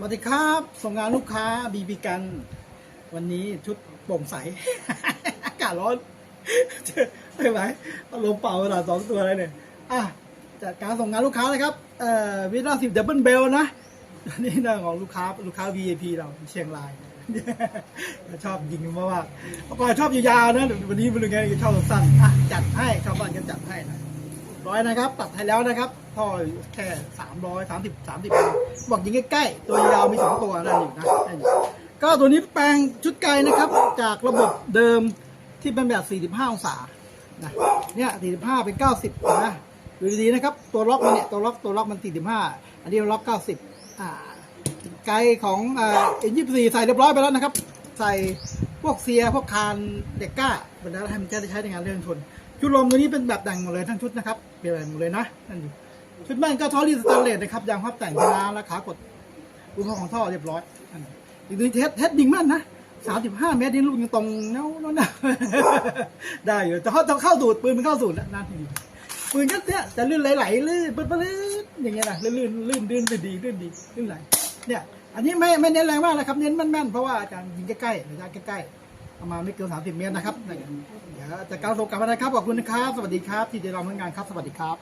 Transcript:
สวัสดีครับ ส่งงานลูกค้าบีบีกัน วันนี้ชุดโปร่งใส อากาศร้อนไม่ไหวเอาลมเป่าขนาดสองตัวเลยเนี่ยอะจัดการส่งงานลูกค้านะครับเอ่อวิลาสิบดับเบิลเบลนะอันนี่เรื่องของลูกค้าลูกค้า VIP เราเชียงรายชอบยิงมากๆเมื่อก่อนชอบยาวๆนะวันนี้ไม่รู้ไงชอบสั้นๆอะจัดให้ชาวบ้านก็จัดให้นะ ร้อยนะครับ ตัดให้แล้วนะครับท่อแค่สามร้อยสามสิบสามสิบบอกยิงใกล้ๆ ตัวยาวมีสองตัวนั่นอยู่นะนั่นอยู่ก็ตัวนี้แปลงชุดไกลนะครับ จากระบบเดิมที่เป็นแบบ 45 องศานะเนี่ย45 เป็น 90นะดูดีๆนะครับ ตัวล็อกมันเนี่ยตัวล็อกตัวล็อกมัน 45 อันนี้ล็อก 90 อ่าไกลของเอ็นยี่สี่ใส่เรียบร้อยไปแล้วนะครับ ใส่พวกเซียพวกคานเด็กก้าเป็นแล้วให้มันจะได้ใช้ในงานเรื่องชน ชุดลมตัวนี้เป็นแบบแต่งหมดเลยทั้งชุดนะครับเปลี่ยนหมดเลยนะนั่นอยู่ชุดแม่งก็ท่อรีสแตนเลสนะครับยางพับแต่งชนะและขากดรูปของท่อเรียบร้อยอันอีกตัวนี้เทสเทสดิงแม่นนะสามสิบห้าเมตรนี่ลูกยังตรงเน่าเน่าได้อยู่แต่เขาต้องเข้าสูตรปืนมันเข้าสูตรแล้วนั่นอยู่ปืนก็เนี่ยจะลื่นไหลๆลื่นปื๊ดปื๊ดอย่างเงี้ยนะลื่นลื่นลื่นลื่นลื่นดีลื่นดีลื่นไหลเนี่ย อันนี้ไม่ไม่เน้นแรงมากนะครับ เน้นแม่นๆเพราะว่าอาจารย์ยิงใกล้ๆระยะใกล้ๆ ประมาณไม่เกินสามสิบเมตรนะครับเดี๋ยวจากการส่งกลับมานะครับขอบคุณนะครับ สวัสดีครับที่ได้รับงานครับ สวัสดีครับ